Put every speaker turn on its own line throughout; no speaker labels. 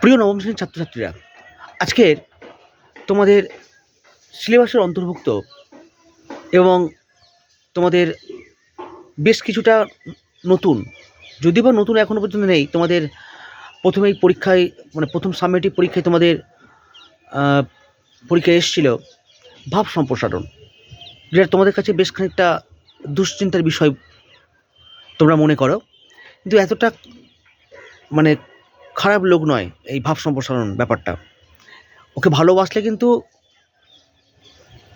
প্রিয় নবম শ্রেণির ছাত্রছাত্রীরা আজকের তোমাদের সিলেবাসের অন্তর্ভুক্ত এবং তোমাদের বেশ কিছুটা নতুন, যদিও বা নতুন এখনও পর্যন্ত নেই, তোমাদের প্রথমেই পরীক্ষায় মানে প্রথম সাবমেটিভ পরীক্ষায় তোমাদের পরীক্ষায় এসেছিল ভাব সম্প্রসারণ, যেটা তোমাদের কাছে বেশ খানিকটা দুশ্চিন্তার বিষয় তোমরা মনে করো, কিন্তু এতটা মানে খারাপ লোক নয় এই ভাব সম্প্রসারণ ব্যাপারটা। ওকে ভালোবাসলে কিন্তু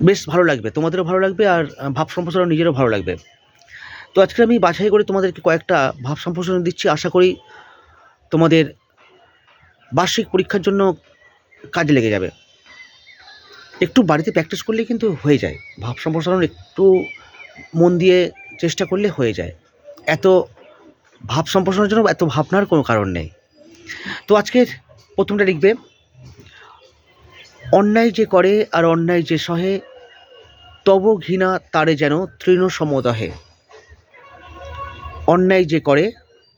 বেশ ভালো লাগবে, তোমাদেরও ভালো লাগবে আর ভাব সম্প্রসারণ নিজেরও ভালো লাগবে। তো আজকে আমি বাছাই করে তোমাদেরকে কয়েকটা ভাব সম্প্রসারণ দিচ্ছি। আশা করি তোমাদের বার্ষিক পরীক্ষার জন্য কাজে লেগে যাবে। একটু বাড়িতে প্র্যাকটিস করলে কিন্তু হয়ে যায়। ভাব সম্প্রসারণ একটু মন দিয়ে চেষ্টা করলে হয়ে যায়। এত ভাব সম্প্রসারণের জন্য এত ভাবনার কোনো কারণ নেই। তো আজকের প্রথমটা লিখবে, অন্যায় যে করে আর অন্যায় যে সহে, তব ঘৃণা তারে যেন তৃণ সমদহে। অন্যায় যে করে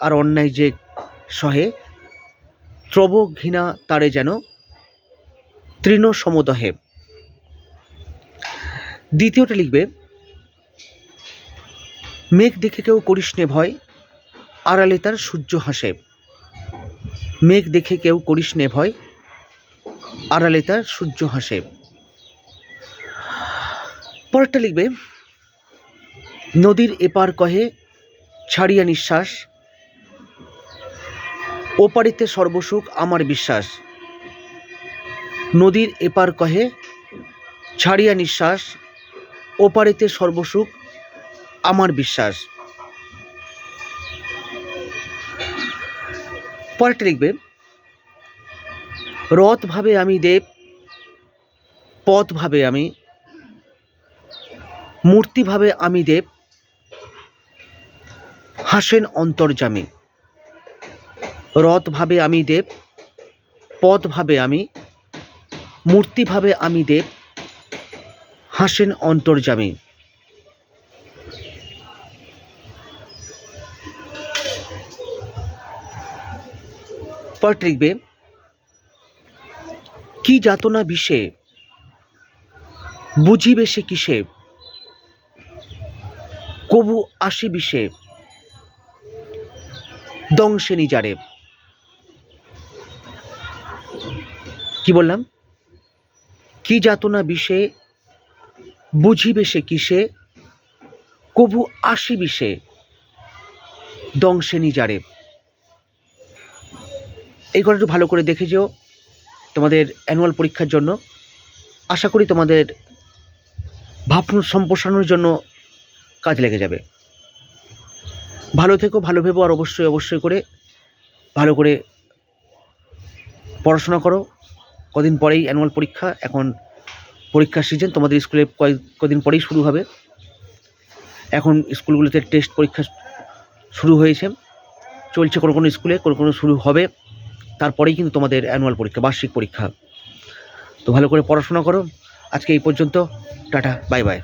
আর অন্যায় যে সহে ত্রব ঘৃণা তারে যেন তৃণ সমদহে। দ্বিতীয়টা লিখবে, মেঘ দেখে কেউ করিস নে ভয়, আড়ালে তার সূর্য হাসে। মেঘ দেখে কেউ করিস নে ভয়। আড়ালে তার সূর্য হাসে। পরেরটা লিখবে, নদীর এপার কহে ছাড়িয়া নিঃশ্বাস, ওপারিতে সর্বসুখ আমার বিশ্বাস। নদীর এপার কহে ছাড়িয়া নিঃশ্বাস, ওপারিতে সর্বসুখ আমার বিশ্বাস। পরেরটা লিখবে রথ ভাবে আমি দেব পথ ভাবে আমি মূর্তি ভাবে আমি দেব, হাসেন অন্তর্জামী রথ ভাবে আমি দেব পথ ভাবে আমি মূর্তি ভাবে আমি দেব, হাসেন অন্তর্জামী পরেরটা লিখবে কি যাতনা বিষে, বুঝিবে সে কিসে, কবু আসি বিষে, দংশে নিজারে। কি বললাম? কি যাতনা বিষে, বুঝিবে সে কিসে, কবু আসি বিষে, দংশে নিজারে। এই কথা একটু ভালো করে দেখে যেও তোমাদের অ্যানুয়াল পরীক্ষার জন্য। আশা করি তোমাদের ভাব সম্প্রসারণের জন্য কাজ লেগে যাবে। ভালো থেকো, ভালো ভেবো, আর অবশ্যই অবশ্যই করে ভালো করে পড়াশোনা করো। কদিন পরেই অ্যানুয়াল পরীক্ষা, এখন পরীক্ষার সিজন তোমাদের স্কুলে কয়েক কদিন পরেই শুরু হবে। এখন স্কুলগুলোতে টেস্ট পরীক্ষা শুরু হয়েছে। চলছে কোনো কোনো স্কুলে, কোনো কোনো শুরু হবে। তারপরেই কিন্তু তোমাদের অ্যানুয়াল পরীক্ষা, বার্ষিক পরীক্ষা। তো ভালো করে পড়াশোনা করো। আজকে এই পর্যন্ত। Tata bye bye